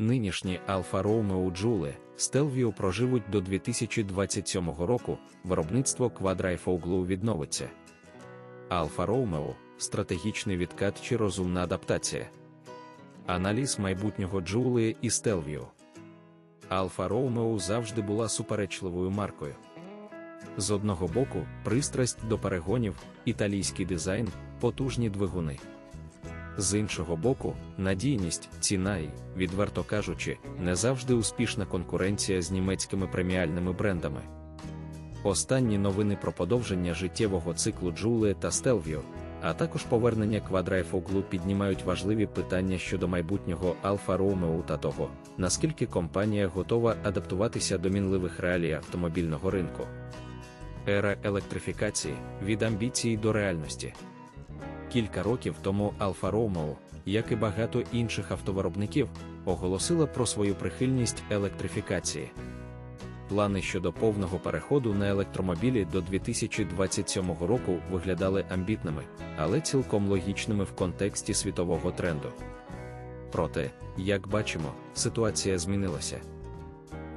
Нинішні Alfa Romeo Joule Stelvio проживуть до 2027 року, виробництво квадрайфоуглу відновиться. Alfa Romeo – стратегічний відкат чи розумна адаптація. Аналіз майбутнього Joule і Stelvio. Alfa Romeo завжди була суперечливою маркою. З одного боку, пристрасть до перегонів, італійський дизайн, потужні двигуни. З іншого боку, надійність, ціна і, відверто кажучи, не завжди успішна конкуренція з німецькими преміальними брендами. Останні новини про подовження життєвого циклу Джуле та Стелвіо, а також повернення квадрайфоглу піднімають важливі питання щодо майбутнього Алфа Ромео та того, наскільки компанія готова адаптуватися до мінливих реалій автомобільного ринку. Ера електрифікації від амбіції до реальності. Кілька років тому Alfa Romeo, як і багато інших автовиробників, оголосила про свою прихильність електрифікації. Плани щодо повного переходу на електромобілі до 2027 року виглядали амбітними, але цілком логічними в контексті світового тренду. Проте, як бачимо, ситуація змінилася.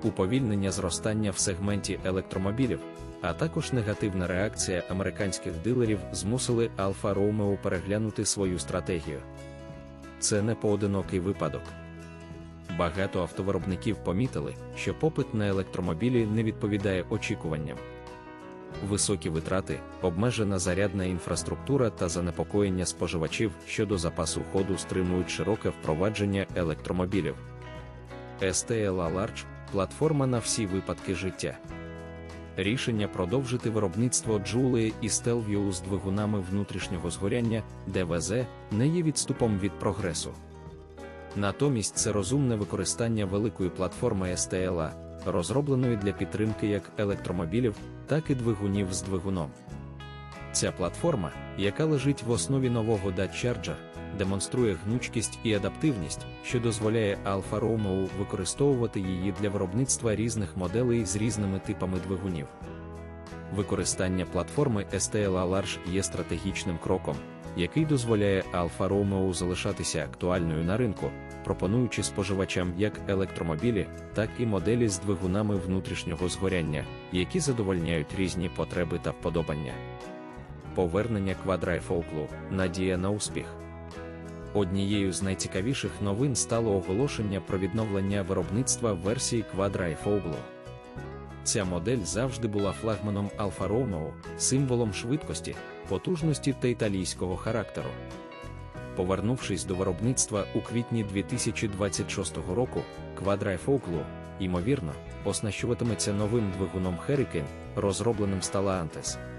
Уповільнення зростання в сегменті електромобілів, а також негативна реакція американських дилерів змусили Alfa Romeo переглянути свою стратегію. Це не поодинокий випадок. Багато автовиробників помітили, що попит на електромобілі не відповідає очікуванням. Високі витрати, обмежена зарядна інфраструктура та занепокоєння споживачів щодо запасу ходу стримують широке впровадження електромобілів. STLA Large – платформа на всі випадки життя. Рішення продовжити виробництво Джули і Stelvio з двигунами внутрішнього згоряння ДВЗ не є відступом від прогресу. Натомість це розумне використання великої платформи STLA, розробленої для підтримки як електромобілів, так і двигунів з двигуном. Ця платформа, яка лежить в основі нового Dodge Charger, демонструє гнучкість і адаптивність, що дозволяє Alfa Romeo використовувати її для виробництва різних моделей з різними типами двигунів. Використання платформи STLA Large є стратегічним кроком, який дозволяє Alfa Romeo залишатися актуальною на ринку, пропонуючи споживачам як електромобілі, так і моделі з двигунами внутрішнього згоряння, які задовольняють різні потреби та вподобання. Повернення квадрайфоуклу надія на успіх. Однією з найцікавіших новин стало оголошення про відновлення виробництва версії Quadrifogle. Ця модель завжди була флагманом Alfa Romeo, символом швидкості, потужності та італійського характеру. Повернувшись до виробництва у квітні 2026 року, Quadra Quadrifogle, ймовірно, оснащуватиметься новим двигуном Hurricane, розробленим Stellantis.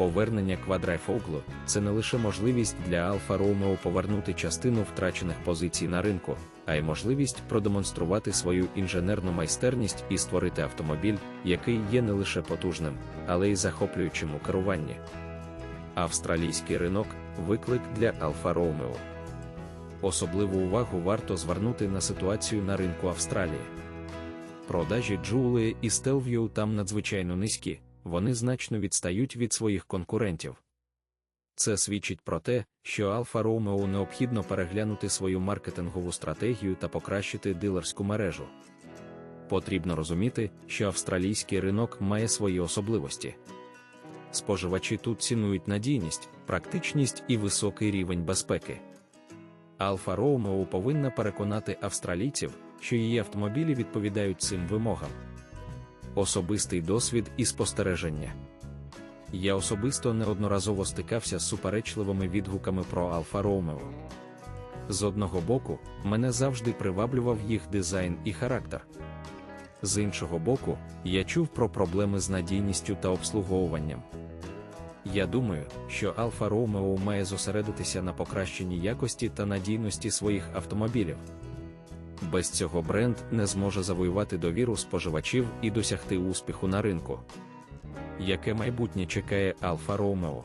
Повернення квадрайфоглу це не лише можливість для Alfa Romeo повернути частину втрачених позицій на ринку, а й можливість продемонструвати свою інженерну майстерність і створити автомобіль, який є не лише потужним, але й захоплюючим у керуванні. Австралійський ринок виклик для Alfa Romeo. Особливу увагу варто звернути на ситуацію на ринку Австралії. Продажі Джули і Stelvio там надзвичайно низькі вони значно відстають від своїх конкурентів. Це свідчить про те, що Alfa Romeo необхідно переглянути свою маркетингову стратегію та покращити дилерську мережу. Потрібно розуміти, що австралійський ринок має свої особливості. Споживачі тут цінують надійність, практичність і високий рівень безпеки. Alfa Romeo повинна переконати австралійців, що її автомобілі відповідають цим вимогам особистий досвід і спостереження. Я особисто неодноразово стикався з суперечливими відгуками про Alfa Romeo. З одного боку, мене завжди приваблював їх дизайн і характер. З іншого боку, я чув про проблеми з надійністю та обслуговуванням. Я думаю, що Alfa Romeo має зосередитися на покращенні якості та надійності своїх автомобілів. Без цього бренд не зможе завоювати довіру споживачів і досягти успіху на ринку. Яке майбутнє чекає Alfa Romeo?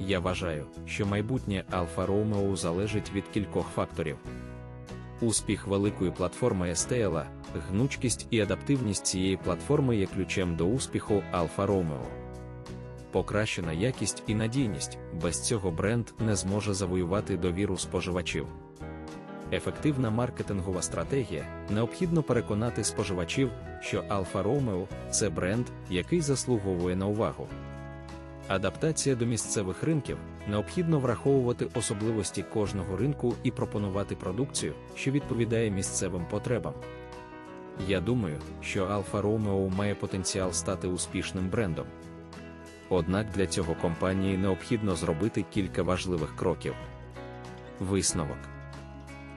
Я вважаю, що майбутнє Alfa Romeo залежить від кількох факторів. Успіх великої платформи STLA, гнучкість і адаптивність цієї платформи є ключем до успіху Alfa Romeo. Покращена якість і надійність без цього бренд не зможе завоювати довіру споживачів. Ефективна маркетингова стратегія необхідно переконати споживачів, що Alfa Romeo – це бренд, який заслуговує на увагу. Адаптація до місцевих ринків необхідно враховувати особливості кожного ринку і пропонувати продукцію, що відповідає місцевим потребам. Я думаю, що Alfa Romeo має потенціал стати успішним брендом. Однак для цього компанії необхідно зробити кілька важливих кроків. Висновок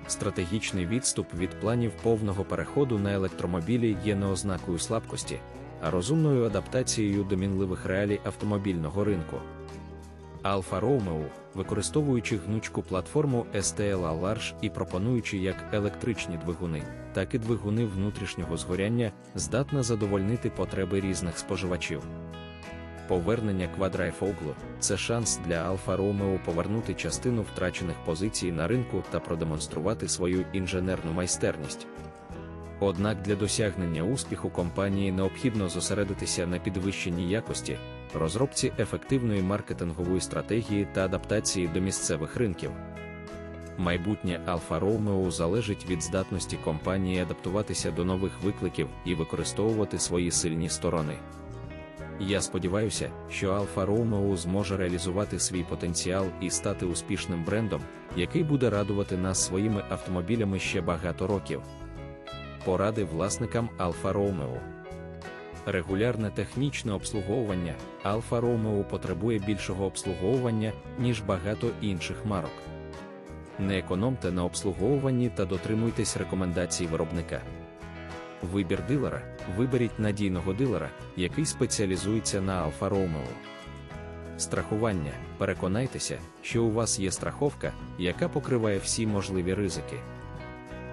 стратегічний відступ від планів повного переходу на електромобілі є не ознакою слабкості, а розумною адаптацією до мінливих реалій автомобільного ринку. Alfa Romeo, використовуючи гнучку платформу STLA Large і пропонуючи як електричні двигуни, так і двигуни внутрішнього згоряння, здатна задовольнити потреби різних споживачів. Повернення квадрайфоглу це шанс для Alfa Romeo повернути частину втрачених позицій на ринку та продемонструвати свою інженерну майстерність. Однак для досягнення успіху компанії необхідно зосередитися на підвищенні якості, розробці ефективної маркетингової стратегії та адаптації до місцевих ринків. Майбутнє Alfa Romeo залежить від здатності компанії адаптуватися до нових викликів і використовувати свої сильні сторони. Я сподіваюся, що Alfa Romeo зможе реалізувати свій потенціал і стати успішним брендом, який буде радувати нас своїми автомобілями ще багато років. Поради власникам Alfa Romeo Регулярне технічне обслуговування Alfa Romeo потребує більшого обслуговування, ніж багато інших марок. Не економте на обслуговуванні та дотримуйтесь рекомендацій виробника. Вибір дилера виберіть надійного дилера, який спеціалізується на Alfa Romeo. Страхування. Переконайтеся, що у вас є страховка, яка покриває всі можливі ризики.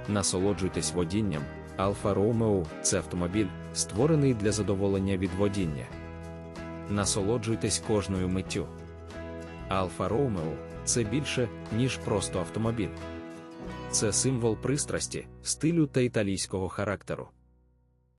Насолоджуйтесь водінням. Alfa Romeo – це автомобіль, створений для задоволення від водіння. Насолоджуйтесь кожною миттю. Alfa Romeo – це більше, ніж просто автомобіль. Це символ пристрасті, стилю та італійського характеру.